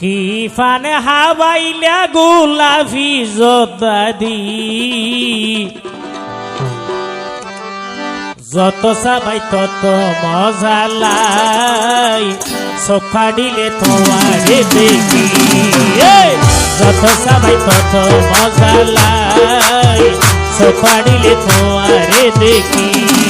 কি ফানে হাবাইলা গোলাপি জদাদি যত সাবাই তত মজা লাই। সোফা দিলে তোমারে দেখি! যত সাবাই তত মজা লাই। সোফা দিলে তোমারে দেখি।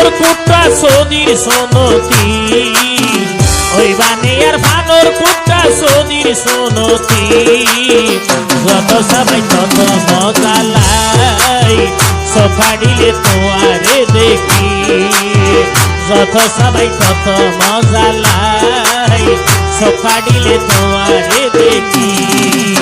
ফানোর কুট্টা সদির সোনতি। ওই বানে আর ফানোর কুট্টা সদির সোনতি। যত সবাই তত মজা লাই। সকাড়িলে তোয়ারে দেখি। যত সবাই তত মজা লাই। সকাড়িলে তোয়ারে দেখি।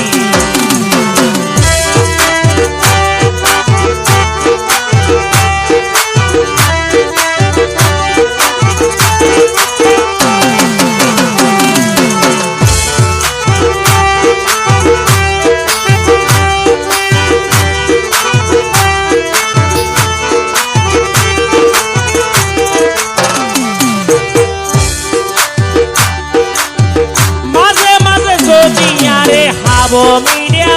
হাবো মিডিয়া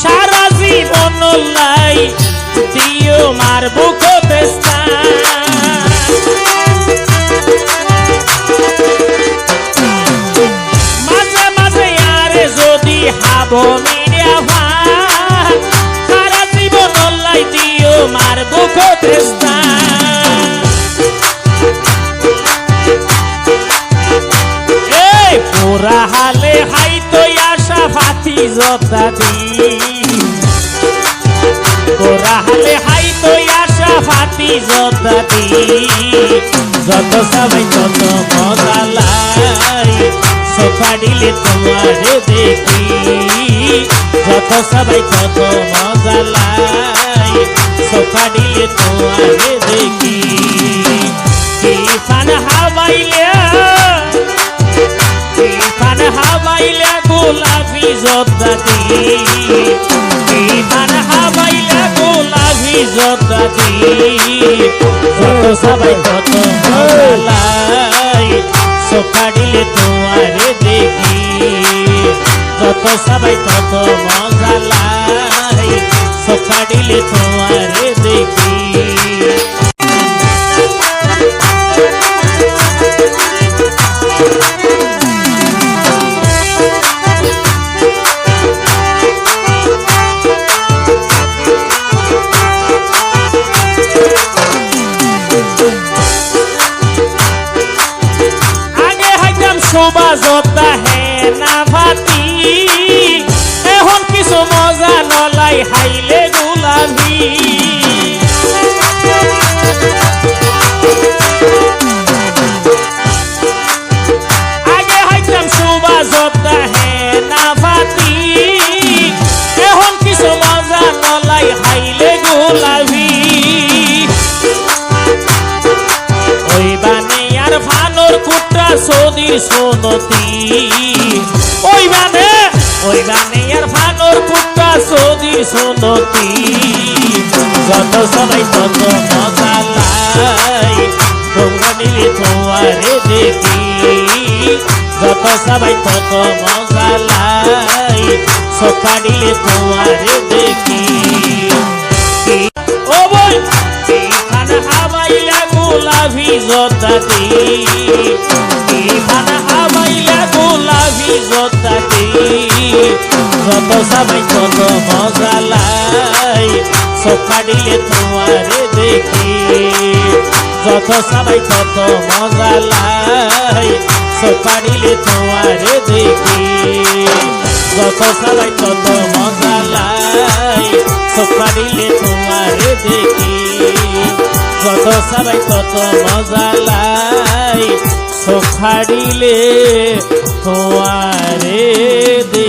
সারা জীবন লাই দিও মার স্থান মাঝে মাঝে আরে যদি হাবো মিডিয়া সারা জীবন লাই দিও মার জতা পোরা হালে হাই তো আশা ফাতি জতা যত সবাই তত মজা লাই। সোফা দিলে তোমারে দেখি। যত সবাই তত মজা লাই। সোফা দিলে তোমারে দেখি। কি ফান হাওয়াইয়া গোলাপি দিয়ে। ইমান হাবাইলা গোলাপি জদাতি যত সবাই তত মজালাই সোফাডিলে তোমারে দেখি। যত সবাই তত মজালাই সোফাডিলে হাইতাম শোভাজতা হে না ভাতি। এখন কিছু মজা নলাই হাইলে গোলাভি সদির সোনতি ওই বানে ওই বানে আর ভানোর কুট্টা সদির সোনতি যত সবাই তত মজা লাই তোমরা মিলে তোমারে দেখি। যত সবাই তত মজা লাই সোফা দিলে তোমারে দেখি। ও বই এখানে হাবাইলা গোলাভি জতাতি যত সবাই তত মজা লাই দিলে তোমারে দেখি যত সবাই তত মজা লাই দিলে তোমারে দেখি যত সবাই তত মজা লাই দিলে তোমারে দেখি যত সবাই তত মজা লাই দিলে তোমারে দেখি